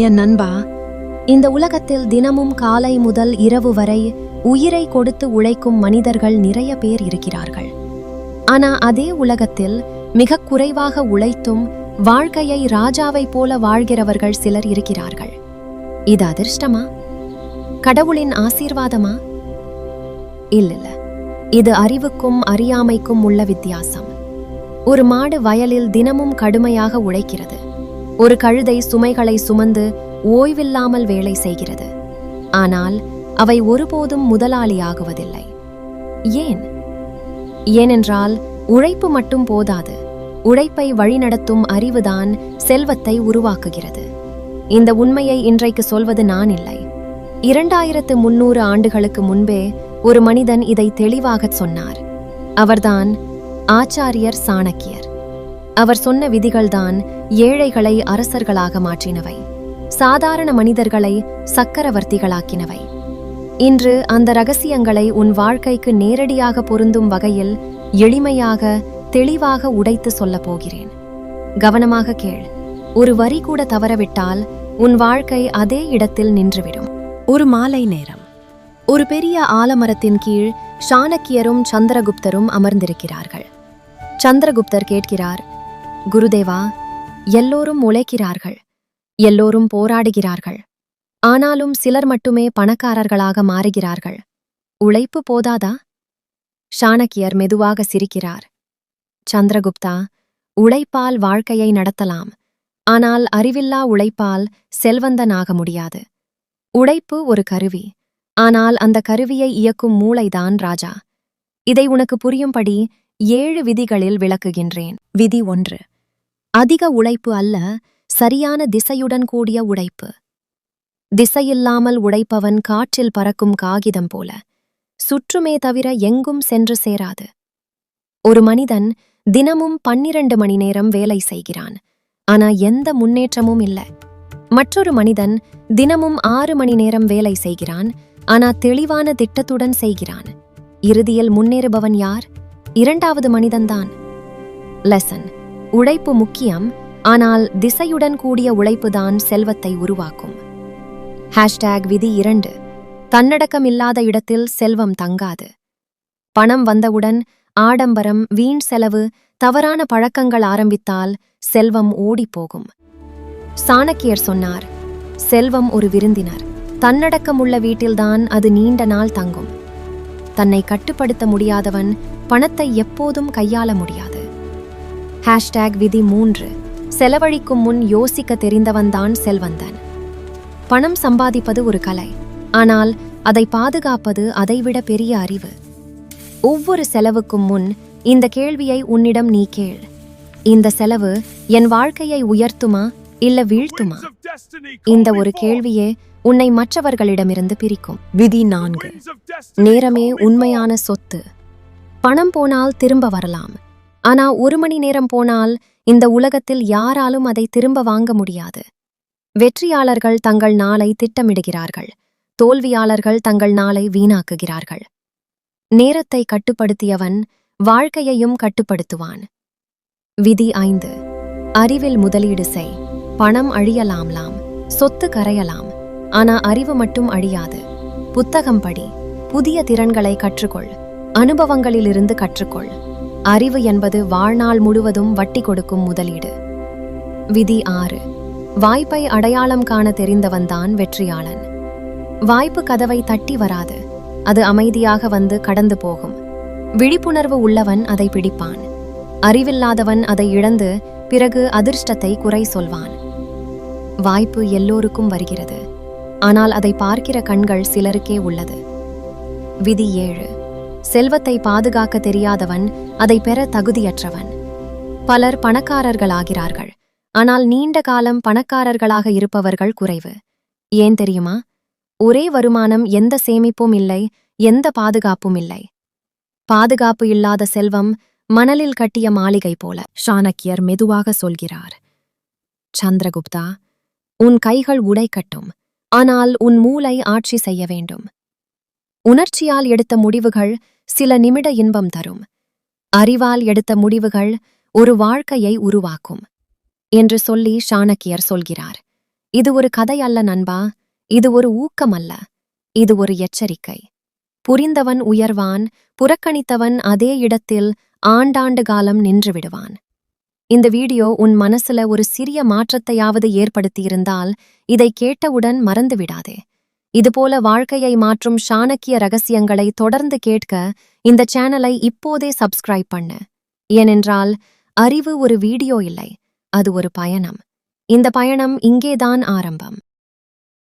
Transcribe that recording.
என் நண்பா இந்த உலகத்தில் தினமும் காலை முதல் இரவு வரை உயிரை கொடுத்து உழைக்கும் மனிதர்கள் நிறைய பேர் இருக்கிறார்கள். ஆனா அதே உலகத்தில் மிக குறைவாக உழைத்தும் வாழ்க்கையை ராஜாவைப் போல வாழ்கிறவர்கள் சிலர் இருக்கிறார்கள். இது அதிர்ஷ்டமா? கடவுளின் ஆசீர்வாதமா? இல்ல இது அறிவுக்கும் அறியாமைக்கும் உள்ள வித்தியாசம். ஒரு மாடு வயலில் தினமும் கடுமையாக உழைக்கிறது. ஒரு கழுதை சுமைகளை சுமந்து ஓய்வில்லாமல் வேலை செய்கிறது. ஆனால் அவை ஒருபோதும் முதலாளியாகுவதில்லை. ஏன்? ஏனென்றால் உழைப்பு மட்டும் போதாது. உழைப்பை வழிநடத்தும் அறிவுதான் செல்வத்தை உருவாக்குகிறது. இந்த உண்மையை இன்றைக்கு சொல்வது நான் இல்லை. இரண்டாயிரத்து முன்னூறு ஆண்டுகளுக்கு முன்பே ஒரு மனிதன் இதை தெளிவாகச் சொன்னார். அவர்தான் ஆச்சாரியர் சாணக்கியர். அவர் சொன்ன விதிகள்தான் ஏழைகளை அரசர்களாக மாற்றினவை. சாதாரண மனிதர்களை சக்கரவர்த்திகளாக்கினவை. இன்று அந்த ரகசியங்களை உன் வாழ்க்கைக்கு நேரடியாக பொருந்தும் வகையில் எளிமையாக தெளிவாக உடைத்து சொல்லப் போகிறேன். கவனமாக கேள். ஒரு வரி கூட தவறவிட்டால் உன் வாழ்க்கை அதே இடத்தில் நின்றுவிடும். ஒரு மாலை நேரம். ஒரு பெரிய ஆலமரத்தின் கீழ் சாணக்கியரும் சந்திரகுப்தரும் அமர்ந்திருக்கிறார்கள். சந்திரகுப்தர் கேட்கிறார் குருதேவா எல்லோரும் உழைக்கிறார்கள் எல்லோரும் போராடுகிறார்கள். ஆனாலும் சிலர் மட்டுமே பணக்காரர்களாக மாறுகிறார்கள். உழைப்பு போதாதா? சாணக்கியர் மெதுவாக சிரிக்கிறார். சந்திரகுப்தா உழைப்பால் வாழ்க்கையை நடத்தலாம். ஆனால் அறிவில்லா உழைப்பால் செல்வந்தனாக முடியாது. உழைப்பு ஒரு கருவி. ஆனால் அந்த கருவியை இயக்கும் மூளைதான் ராஜா. இதை உனக்கு புரியும்படி ஏழு விதிகளில் விளக்குகின்றேன். விதி ஒன்று. அதிக உழைப்பு அல்ல சரியான திசையுடன் கூடிய உழைப்பு. திசையில்லாமல் உழைப்பவன் காற்றில் பறக்கும் காகிதம் போல சுற்றுமே தவிர எங்கும் சென்று சேராது. ஒரு மனிதன் தினமும் பன்னிரண்டு மணி நேரம் வேலை செய்கிறான் ஆனா எந்த முன்னேற்றமும் இல்லை. மற்றொரு மனிதன் தினமும் ஆறு மணி நேரம் வேலை செய்கிறான் ஆனா தெளிவான திட்டத்துடன் செய்கிறான். இறுதியில் முன்னேறுபவன் யார்? இரண்டாவது மனிதன்தான். லெசன். உழைப்பு முக்கியம் ஆனால் திசையுடன் கூடிய உழைப்புதான் செல்வத்தை உருவாக்கும். ஹேஷ்டேக் விதி இரண்டு தன்னடக்கம் இல்லாத இடத்தில் செல்வம் தங்காது. பணம் வந்தவுடன் ஆடம்பரம் வீண் செலவு தவறான பழக்கங்கள் ஆரம்பித்தால் செல்வம் ஓடிப்போகும். சாணக்கியர் சொன்னார் செல்வம் ஒரு விருந்தினர். தன்னடக்கம் உள்ள வீட்டில்தான் அது நீண்ட நாள் தங்கும். தன்னை கட்டுப்படுத்த முடியாதவன் பணத்தை எப்போதும் கையாள முடியாது. ஹேஷ்டேக் விதி மூன்று. செலவழிக்கும் முன் யோசிக்க தெரிந்தவன்தான் செல்வந்தன். பணம் சம்பாதிப்பது ஒரு கலை. ஆனால் அதை பாதுகாப்பது அதைவிட பெரிய அறிவு. ஒவ்வொரு செலவுக்கும் முன் இந்த கேள்வியை உன்னிடம் நீ கேள். இந்த செலவு என் வாழ்க்கையை உயர்த்துமா இல்ல வீழ்த்துமா? இந்த ஒரு கேள்வியே உன்னை மற்றவர்களிடமிருந்து பிரிக்கும். விதி நான்கு. நேரமே உண்மையான சொத்து. பணம் போனால் திரும்ப வரலாம். ஆனா ஒரு மணி நேரம் போனால் இந்த உலகத்தில் யாராலும் அதை திரும்ப வாங்க முடியாது. வெற்றியாளர்கள் தங்கள் நாளை திட்டமிடுகிறார்கள். தோல்வியாளர்கள் தங்கள் நாளை வீணாக்குகிறார்கள். நேரத்தை கட்டுப்படுத்தியவன் வாழ்க்கையையும் கட்டுப்படுத்துவான். விதி ஐந்து. அறிவில் முதலீடு செய். பணம் அழியலாம்லாம். சொத்து கரையலாம். ஆனா அறிவு மட்டும் அழியாது. புத்தகம் படி. புதிய திறன்களை கற்றுக்கொள். அனுபவங்களிலிருந்து கற்றுக்கொள். அறிவு என்பது வாழ்நாள் முழுவதும் வட்டி கொடுக்கும் முதலீடு. விதி ஆறு. வாய்ப்பை அடையாளம் காண தெரிந்தவன்தான் வெற்றியாளன். வாய்ப்பு கதவை தட்டி வராது. அது அமைதியாக வந்து கடந்து போகும். விழிப்புணர்வு உள்ளவன் அதை பிடிப்பான். அறிவில்லாதவன் அதை இழந்து பிறகு அதிர்ஷ்டத்தை குறை சொல்வான். வாய்ப்பு எல்லோருக்கும் வருகிறது. ஆனால் அதை பார்க்கிற கண்கள் சிலருக்கே உள்ளது. விதி ஏழு. செல்வத்தை பாதுகாக்க தெரியாதவன் அதை பெற தகுதியற்றவன். பலர் பணக்காரர்களாகிறார்கள். ஆனால் நீண்ட காலம் பணக்காரர்களாக இருப்பவர்கள் குறைவு. ஏன் தெரியுமா? ஒரே வருமானம் எந்த சேமிப்பும் இல்லை எந்த பாதுகாப்பும் இல்லை. பாதுகாப்பு இல்லாத செல்வம் மணலில் கட்டிய மாளிகை போல சாணக்கியர் மெதுவாக சொல்கிறார். சந்திரகுப்தா உன் கைகள் உடைக்கட்டும். ஆனால் உன் மூளை ஆட்சி செய்ய வேண்டும். உணர்ச்சியால் எடுத்த முடிவுகள் சில நிமிட இன்பம் தரும். அறிவால் எடுத்த முடிவுகள் ஒரு வாழ்க்கையை உருவாக்கும் என்று சொல்லி சாணக்கியர் சொல்கிறார். இது ஒரு கதை அல்ல நண்பா இது ஒரு ஊக்கம் அல்ல இது ஒரு எச்சரிக்கை. புரிந்தவன் உயர்வான் புறக்கணித்தவன் அதே இடத்தில் ஆண்டாண்டு காலம் நின்று விடுவான். இந்த வீடியோ உன் மனசுல ஒரு சிறிய மாற்றத்தையாவது ஏற்படுத்தியிருந்தால் இதை கேட்டவுடன் மறந்து விடாதே இதுபோல வாழ்க்கையை மாற்றும் சாணக்கிய ரகசியங்களை தொடர்ந்து கேட்க இந்த சேனலை இப்போதே சப்ஸ்கிரைப் பண்ணு. ஏனென்றால் அறிவு ஒரு வீடியோ இல்லை அது ஒரு பயணம். இந்த பயணம் இங்கேதான் ஆரம்பம்.